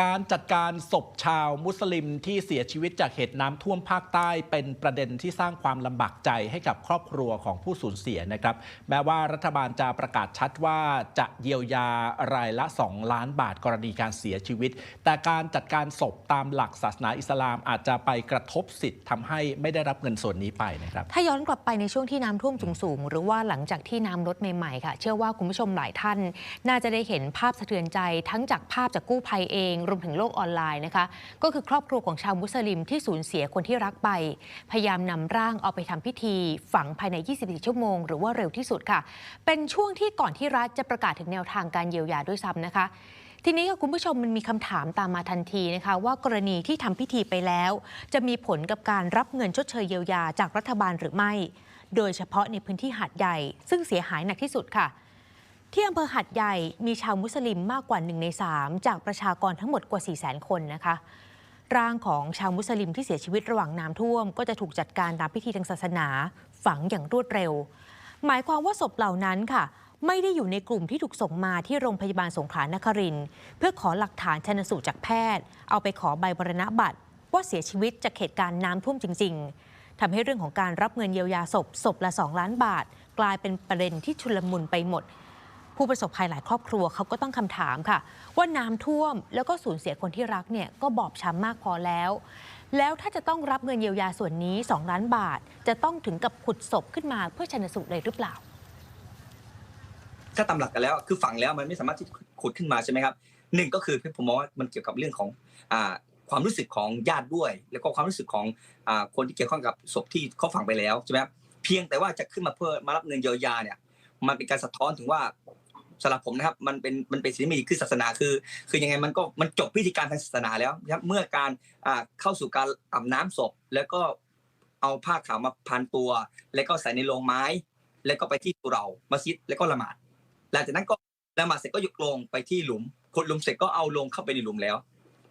การจัดการศพชาวมุสลิมที่เสียชีวิตจากเหตุน้ำท่วมภาคใต้ เป็นประเด็นที่สร้างความลำบากใจให้กับครอบครัวของผู้สูญเสียนะครับ แม้ว่ารัฐบาลจะประกาศชัดว่าจะเยียวยารายละ 2 ล้านบาทกรณีการเสียชีวิต แต่การจัดการศพตามหลักศาสนาอิสลามอาจจะไปกระทบสิทธิ์ทำให้ไม่ได้รับเงินส่วนนี้ไปนะครับ ถ้าย้อนกลับไปในช่วงที่น้ำท่วมสูงๆหรือว่าหลังจากที่น้ำลดใหม่ๆค่ะ เชื่อว่าคุณผู้ชมหลายท่าน น่าจะได้เห็นภาพสะเทือนใจทั้งจากภาพจากกู้ภัยเองรวมถึงโลกออนไลน์นะคะ ก็คือครอบครัวของชาวมุสลิมที่สูญเสียคนที่รักไป พยายามนำร่างเอาไปทำพิธี ฝังภายใน 24 ชั่วโมง หรือว่าเร็วที่สุดค่ะ เป็นช่วงที่ก่อนที่รัฐจะประกาศถึงแนวทางการเยียวยาด้วยซ้ำนะคะทีนี้ค่ะคุณผู้ชมมันมีคำถามตามมาทันทีนะคะ ว่ากรณีที่ทำพิธีไปแล้ว จะมีผลกับการรับเงินชดเชยเยียวยาจากรัฐบาลหรือไม่ โดยเฉพาะในพื้นที่หาดใหญ่ ซึ่งเสียหายหนักที่สุดค่ะ ที่อำเภอหัดใหญ่มีชาวมุสลิมมากกว่า1ใน3จากประชากรทั้งหมดกว่า 4 0 0 0 0 0 คนนะคะร่างของชาวมุสลิมที่เสียชีวิตระหว่างน้ำท่วม ก็จะถูกจัดการตามพิธีทางศาสนา ฝังอย่างรวดเร็ว หมายความว่าศพเหล่านั้นค่ะ ไม่ได้อยู่ในกลุ่มที่ถูกส่งมาที่โรงพยาบาลสงขลานครินเพื่อขอหลักฐานชันสูตรจากแพทย์ เอาไปขอใบบรณบัตร ว่าเสียชีวิตจากเหตุการณ์น้ำท่วมจริง ๆทำให้เรื่องของการรับเงินเยียวยาศพศพละ 2 ล้านบาท กลายเป็นประเด็นที่ชุลมุนไปหมด ผู้ประสบภัยหลายครอบครัวเขาก็ต้องคำถามค่ะ ว่าน้ำท่วมแล้วก็สูญเสียคนที่รักเนี่ยก็บอบช้ำมากพอแล้ว แล้วถ้าจะต้องรับเงินเยียวยาส่วนนี้ 2 ล้านบาท จะต้องถึงกับขุดศพขึ้นมาเพื่อชนสูตรเลยหรือเปล่า ถ้าตามหลักกันแล้วคือฝังแล้วมันไม่สามารถที่ขุดขึ้นมาใช่ไหมครับหนึ่งก็คือผมมองว่ามันเกี่ยวกับเรื่องของอความรู้สึกของญาติด้วย แล้วก็ความรู้สึกของอคนที่เกี่ยวข้องกับศพที่เขาฝังไปแล้วใช่ไหมครับเพียงแต่ว่าจะขึ้นมาเพื่อมารับเงินเยียวยาเนี่ยมันเป็นการสะท้อนถึงว่า สำหรับผมนะครับมันเป็นมันเป็นสิ่งที่ไม่ดีคือศาสนาคือ คือยังไงมันก็มันจบพิธีการทางศาสนาแล้วนะครับเมื่อการอ่าเข้าสู่การอาบน้ำศพ แล้วก็เอาผ้าขาวมาพันตัว แล้วก็ใส่ในโลงไม้ แล้วก็ไปที่ตุเรามัสยิดแล้วก็ละหมาดหลังจากนั้นก็ละหมาดเสร็จก็ยกลงไปที่หลุมขุดหลุมเสร็จก็เอาลงเข้าไปในหลุมแล้ว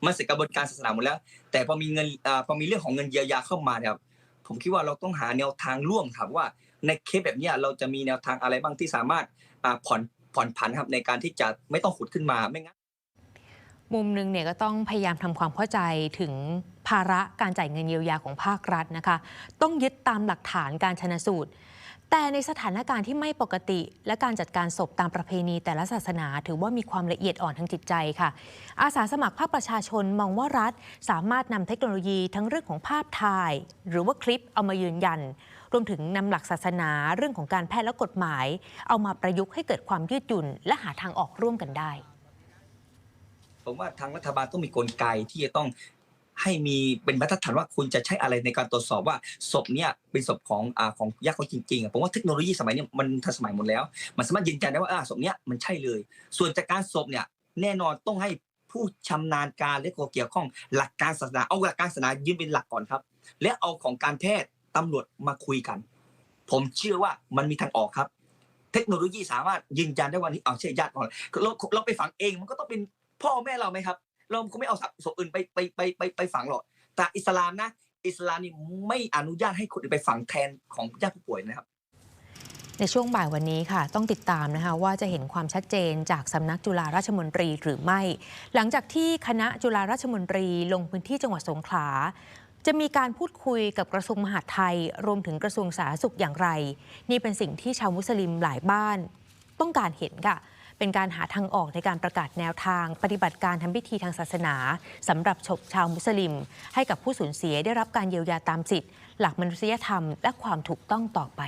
มันเสร็จกระบวนการศาสนาหมดแล้ว แต่พอมีเงินอ่าพอมีเรื่องของเงินเยียวยาเข้ามาเนี่ยครับผมคิดว่าเราต้องหาแนวทางร่วมครับว่าในเคสแบบนี้เราจะมีแนวทางอะไรบ้างที่สามารถอ่าผ่อน ผ่อนผันครับในการที่จะไม่ต้องขุดขึ้นมาไม่งั้นมุมหนึ่งเนี่ยก็ต้องพยายามทำความเข้าใจถึงภาระการจ่ายเงินเยียวยาของภาครัฐนะคะ ต้องยึดตามหลักฐานการชนะสูตร แต่ในสถานการณ์ที่ไม่ปกติ และการจัดการศพตามประเพณีแต่ละศาสนา ถือว่ามีความละเอียดอ่อนทางจิตใจค่ะ อาสาสมัครภาคประชาชนมองว่ารัฐ สามารถนำเทคโนโลยีทั้งเรื่องของภาพถ่าย หรือว่าคลิปเอามายืนยัน รวมถึงนำหลักศาสนาเรื่องของการแพทย์และกฎหมาย เอามาประยุกต์ให้เกิดความยืดหยุ่น และหาทางออกร่วมกันได้ผมว่าทางรัฐบาลต้องมีกลไกที่จะต้อง ให้มีเป็นมาตรฐานว่าคุณจะใช้อะไรในการตรวจสอบว่าศพเนี่ยเป็นศพของอ่าของญาติเขาจริงๆอะผมว่าเทคโนโลยีสมัยนี้มันทันสมัยหมดแล้ว มันสามารถยืนยันได้ว่าอ่าศพเนี้ยมันใช่เลย ส่วนจากการศพเนี่ยแน่นอนต้องให้ผู้ชำนาญการและคนเกี่ยวข้องหลักการศาสนาเอาหลักการศาสนายืนเป็นหลักก่อนครับ และเอาของการแพทย์ตำรวจมาคุยกัน ผมเชื่อว่ามันมีทางออกครับ เทคโนโลยีสามารถยืนยันได้ว่านี่เอาใช่ญาติของเราเราไปฝังเองมันก็ต้องเป็นพ่อแม่เราไหมครับ เราคงไม่เอาศพอื่นไปไปไปไปไปฝังหรอกแต่อิสลามนะอิสลามนี่ไม่อนุญาตให้คนอื่นไปฝังแทนของญาติผู้ป่วยนะครับ ในช่วงบ่ายวันนี้ค่ะ ต้องติดตามนะคะว่าจะเห็นความชัดเจนจากสำนักจุฬาราชมนตรีหรือไม่ หลังจากที่คณะจุฬาราชมนตรีลงพื้นที่จังหวัดสงขลาจะมีการพูดคุยกับกระทรวงมหาดไทย รวมถึงกระทรวงสาธารณสุขอย่างไร นี่เป็นสิ่งที่ชาวมุสลิมหลายบ้าน ต้องการเห็นค่ะ เป็นการหาทางออกในการประกาศแนวทาง ปฏิบัติการทำพิธีทางศาสนาสำหรับชาวมุสลิม ให้กับผู้สูญเสียได้รับการเยียวยาตามสิทธิหลักมนุษยธรรม และความถูกต้องต่อไป